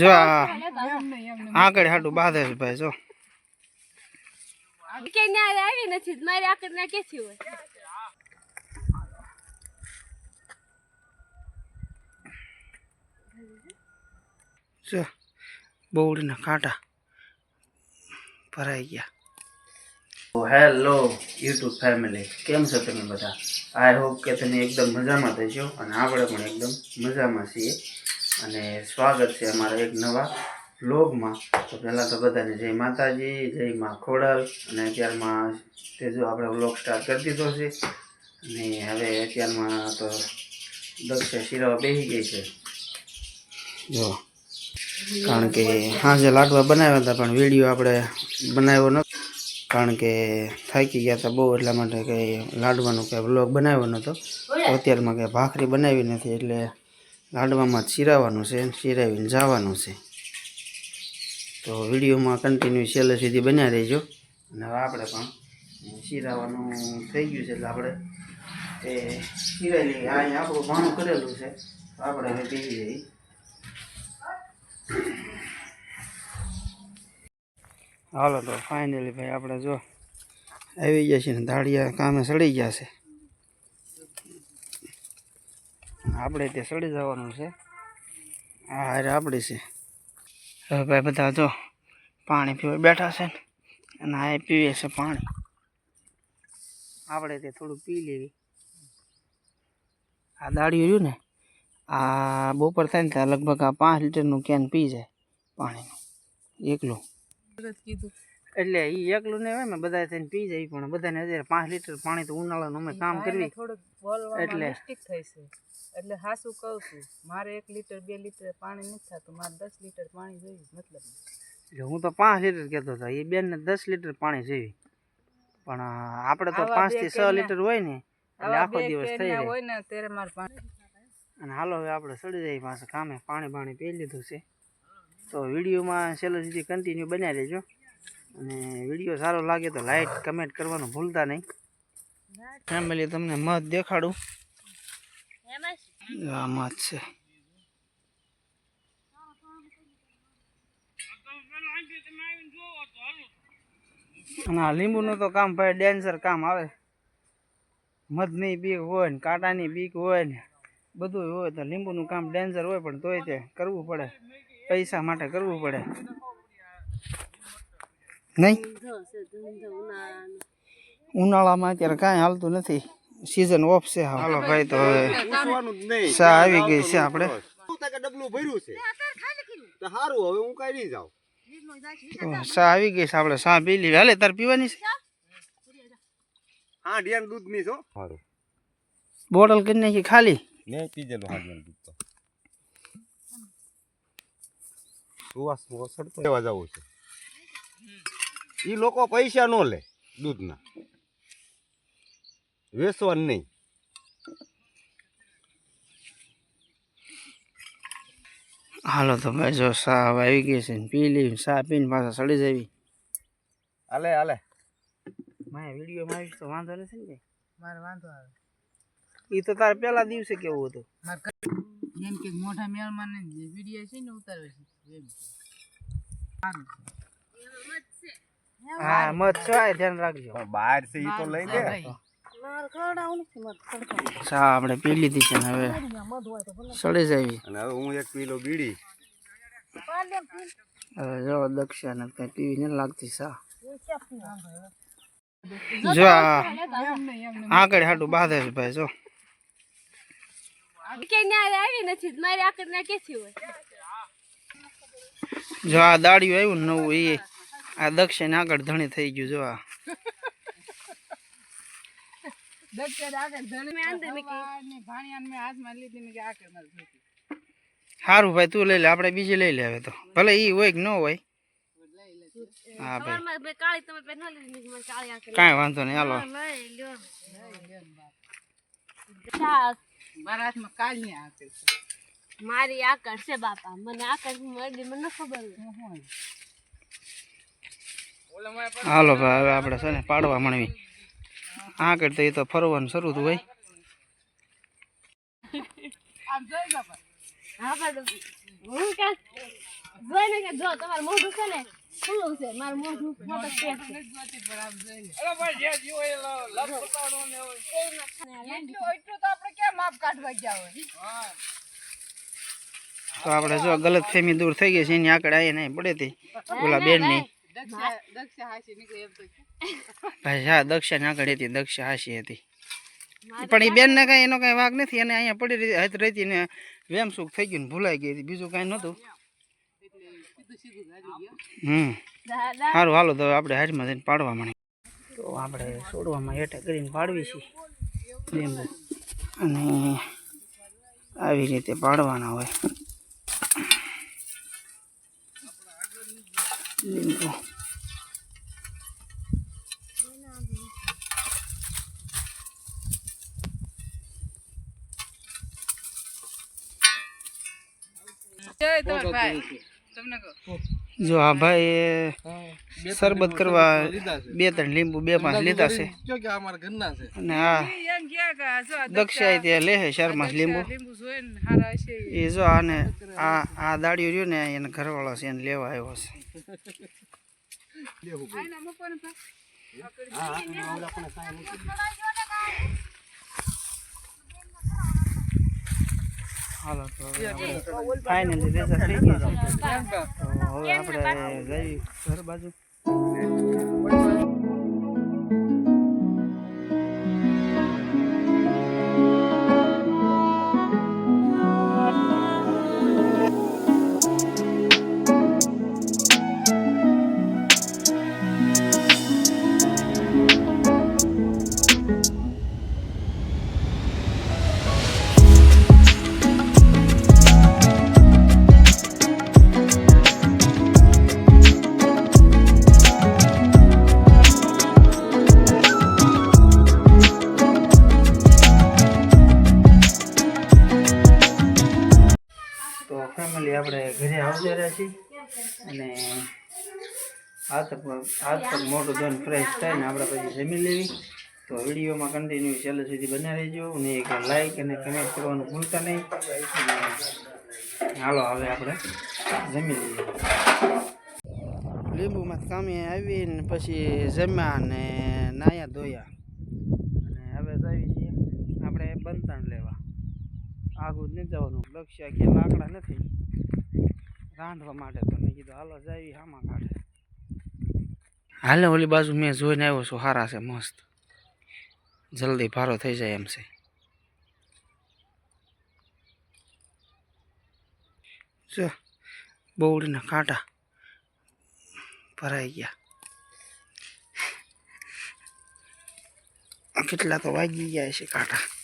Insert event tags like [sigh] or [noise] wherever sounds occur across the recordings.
જો આગળ હાટું બાંધે છે ભાઈ જો. કે આવી નથી મારી આકડ ના કેથી હોય? જો બોવડીના કાંટા ભરાઈ ગયા. હેલો યુટ્યુબ ફેમિલી કેમ છો તમે બધા? આઈ હોપ કે તમે એકદમ મજામાં થશો અને આપણે પણ એકદમ મજામાં છીએ. અને સ્વાગત છે અમારા એક નવા વ્લોગમાં. તો પહેલાં તો બધાને જય માતાજી જય માં ખોડલ. અને અત્યારમાં તે જો આપણે વ્લોગ સ્ટાર્ટ કરી દીધો છે. અને હવે અત્યારમાં તો દક્ષ શિરાવા બેસી ગઈ છે. જો કારણ કે સાંજે લાડવા બનાવ્યા હતા પણ વીડિયો આપણે બનાવ્યો નહોતો કારણ કે થાકી ગયા હતા બહુ એટલા માટે કંઈ લાડવાનો કંઈ વ્લોગ બનાવ્યો નહોતો અત્યારમાં કંઈ ભાખરી બનાવી નથી એટલે લાડવામાં જ શિરાવાનું છે, ચીરાવીને જવાનું છે. તો વિડીયોમાં કન્ટિન્યુ છેલ્લે સુધી બન્યા રહેજો. અને હવે આપણે પણ ચીરાવાનું થઈ ગયું છે એટલે આપણે એ લઈએ અહીંયા આપણું ભાણું કરેલું છે. આપણે હવે પીવી જઈએ. હાલો તો ફાઇનલી ભાઈ, આપણે જો આવી ગયા છીએ ને દાળિયા કામે સડી ગયા છે. આપણે તે સડી જવાનું છે. આ હારે આપણી છે. હવે ભાઈ બધા જો પાણી પીવા બેઠા છે ને, અને આ પીવે છે પાણી. આપણે તે થોડું પી લેવી. આ દાળિયું રહ્યું ને, આ બપોર થાય ને ત્યાં લગભગ આ પાંચ લીટરનું કેન પી જાય પાણીનું. એકલું. એટલે એ એકલું ને હોય ને બધા થઈને પી જાય પણ. બધાને અત્યારે પાંચ લીટર પાણી તો ઉનાળાનું અમે કામ કરવી. એટલે. મિસ્ટેક થઈ છે. એટલે હાસું કહું છું મારે એક લીટર બે લીટર પાણી નથી થતું. મારે દસ લીટર પાણી જોઈએ મતલબ. એટલે હું તો પાંચ લીટર કહેતો હતો. એ બેનને દસ લીટર પાણી જોઈએ. પણ આપણે તો પાંચથી છ લીટર હોય ને એટલે આખો દિવસ થઈ જાય. હોય ને ત્યારે મારે પાણી અને હાલો હવે આપણે સડી જાય પાસે કામે. પાણી પાણી પી લીધું છે. તો વિડીયોમાં છેલ્લે સુધી કન્ટિન્યુ બનાવી લેજો અને વીડિયો સારો લાગે તો લાઈક કમેન્ટ કરવાનું ભૂલતા નહીં. ફેમિલી તમને મધ દેખાડું. આ મધ છે. ના લીંબુનું તો કામ ભાઈ ડેન્જર કામ આવે. મધની બીક હોય ને કાંટાની બીક હોય ને બધું હોય તો લીંબુનું કામ ડેન્જર હોય પણ તોય તે કરવું પડે. પૈસા માટે કરવું પડે. નહીં? ઉનાળામાં અત્યારે કાંઈ હાલતું નથી. સિઝન ઓફ છે હાલો ભાઈ તો હવે ચા આવી ગઈ છે આપણે. ડબલું ભર્યું છે? તો સારું હવે હું કાંઈ નહીં જાઉં. તો આવી ગઈ છે આપણે ચા પી લીધી. હાલે તાર પીવાની છે? હા ડિયાન દૂધની છો? સારું બોટલ કરી નાખી ખાલી. મેં પીજેલું હા ડિયાન દૂધ તો. સુવાસ સડતો લેવા જવું છે? ઈ લોકો પૈસા ન લે દૂધના. વેચવાનું નહીં. હાલો તો ભાઈ જો સા હવે આવી ગઈ છે ને પી લેવી સા પીને પાછા સડી જવી. હાલે હાલે. મારે વિડીયોમાં આવીશ તો વાંધો નથી ને મારે વાંધો આવે. એ તો તારે પહેલા દિવસે કેવું હતું? જેમ કે મોટા મેળમાં ને વીડિયો છે ને ઉતારે છે એમ. સારું હા મત છે આ ધ્યાન રાખજો. બહાર છે ઈ તો લઈ લે. સા આપણે પી લીધી છે ને હવે. સડી જાવી અને હવે હું એક પીલો બીડી. હવે જો દક્ષા ને કઈ પીવી ને લાગતી સા જો આગળ હાટું બાંધે છે ભાઈ જો. કે ન્યારે આવી નથી. મારી આકડ ના કેથી હોય? જો આ દાડિયું આવ્યું ને નવું એ આ દક્ષિણ આગળ ધણી થઈ ગયું જો આ. [laughs] સારું ભાઈ તું લઈ લે આપણે બીજી લઈ લે હવે તો. ભલે એ હોય કે ન હોય. હા ભાઈ. કાળી તમે લીધી નથી મને કાળી આકડ કાંઈ વાંધો નહીં હાલો. લઈ લ્યો. ચા મારા હાથમાં કાળી મારી આકર છે બાપા મને આકર મળી મને ખબર હોય. હાલો ભાઈ હવે આપણે છે ને પાડવા મળવી આગળ તો એ તો ફરવાનું શરૂ થયું હોય આમ જોઈ બાપા હા પણ હું કાં એને કે જો તમારું મોઢું છે ને ખુલ્લું છે મારું મોઢું મોટો પેટ છે તો આપણે જો ગલત ફેમી દૂર થઈ ગઈ છે એની આગળ આવી નહીં પડે હતી ઓલા બેનની. દક્ષા દક્ષા હાસી નીકળે એમ તો કે. ભાઈ હા દક્ષાની આગળ હતી દક્ષા હાસી હતી. પણ એ બેનને કાંઈ એનો કાંઈ વાગ નથી અને અહીંયા પડી રહી હાથ રહેતી ને વેમસુખ થઈ ગયું ને ભૂલાઈ ગઈ હતી. બીજું કાંઈ નહોતું. હમ. સારું હાલો તો આપણે હાજમાં જઈને પાડવા માંડી તો આપણે છોડવામાં એટા કરીને પાડવી છીએ લીંબુ. અને આવી રીતે પાડવાના હોય. લીંબુ જય તમારા ભાઈ તમને કહો જો આ ભાઈ શરબત કરવા બે ત્રણ લીંબુ બે પાંચ લીધા છે. અને આ દક્ષાએ ત્યાં લે છે ચાર લીંબુ. એ જો આને આ આ દાડિયું રહ્યું ને એને ઘરવાળો છે એને લેવા આવ્યો છે. આને હાલો તો ફાઇનલી રેઝલ્ટ થઈ ગયું છે તો હવે આપણે જઈ ઘર બાજુ. ઘરે છે. અને હાથ હાથ પર મોટું ધન થાય ને આપણે પછી જમી લેવી. તો વિડીયોમાં કન્ટિન્યુ છેલ્લે સુધી બના રહેજો અને એક લાઈક અને કમેન્ટ કરવાનું ભૂલતા નહીં. અને હાલો, હવે આપણે જમી લઈએ. લીંબુમાં કામે આવીને પછી જમ્યા ને નાયા ધોયા. અને હવે જઈએ છીએ. આપણે બંધાણ લેવા. આગું જ નહીં જવાનું. લક્ષ્ય કે લાકડા નથી. રાંધવા માટે તો કીધું, હાલો, જાવી હામાં કાઢે. હાલે, ઓલી બાજુ મેં જોઈને આવ્યો છું સારા છે, મસ્ત. જલ્દી ભારો થઈ જાય એમ છે. જો, બહુડીના કાંટા ભરાઈ ગયા. કેટલા તો વાગી ગયા છે કાંટા.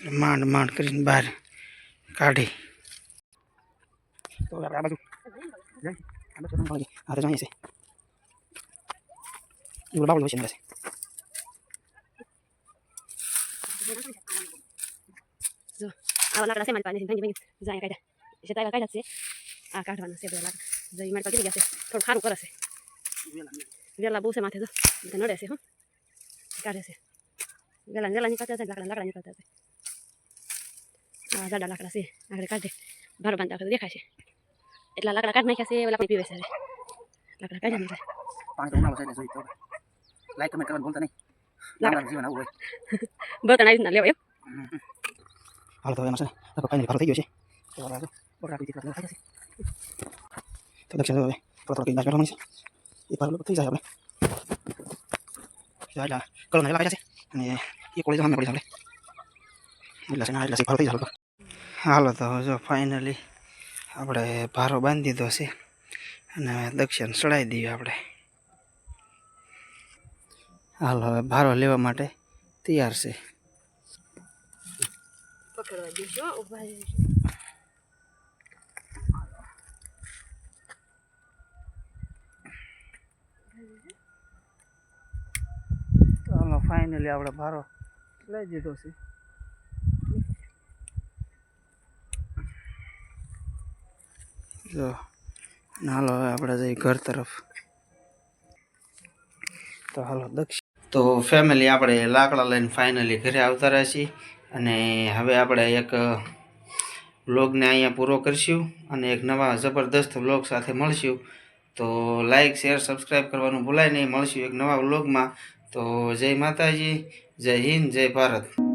માંડ માંડ કરીને બહાર કાઢી તો આપણે આ બાજુ જઈ. આ બાજુ મળી. આ તો જાણીએ છે એવું બાબુ છે ને જો આવા લાકડા છે મારી પાસે ભાંગી ભાંગી જાય કાઢ્યા છે તારા કાઢ્યા છે આ કાઢવાના છે બધા લાકડા જો ઈ મારી પાસે ગયા છે થોડું સારું કરે છે વેલા બહુ છે માથે જો બધા નડે છે હો કાઢે છે વેલા વેલા નીકળતા જાય લાકડા લાકડા નીકળતા જાય આ જાડા લાકડા છે. આગળ કાઢે ભારો બાંધતા વખતે દેખાય છે. એટલા લાકડા કાઢી નાખ્યા છે ઓલા પીવે છે લાકડા છે. જોઈ તો. લાઈક કમેન્ટ કરવાનું ભૂલતા નહીં. લાકડાનું જીવન આવું હોય. બર્તન આવી રીતના લેવાય હાલ તો એમાં છે ને લગભગ ફાઇનલી ભારો થઈ ગયો છે. તો હવે આગળ બરાબર આપી દીકરા થાય છે તો દક્ષિણ હવે થોડો થોડો કઈ બાજુ મળશે એ ભારો થઈ જાય આપણે એટલા કલર ના લાગ્યા છે. અને એ કોલેજ સામે પડી આપણે એટલે છે ને એટલે છે થઈ જાય હાલો તો જો ફાઇનલી આપણે ભારો બાંધી દીધો છે અને દક્ષિણ ચડાવી દઈએ આપણે. હાલો હવે ભારો લેવા માટે તૈયાર છે. હાલો ફાઇનલી આપણે ભારો લઈ દીધો છે. જો, હાલો હવે આપણે જઈએ ઘર તરફ. તો હાલો, દક્ષિણ. તો ફેમિલી આપણે લાકડા લઈને ફાઇનલી ઘરે આવતા છીએ અને હવે આપણે એક વ્લોગને અહીંયા પૂરો કરશું અને એક નવા જબરદસ્ત વ્લોગ સાથે મળશું. તો લાઈક શેર સબસ્ક્રાઈબ કરવાનું ભૂલાય નહીં. મળશું એક નવા વ્લોગમાં તો જય માતાજી, જય હિન્દ, જય ભારત.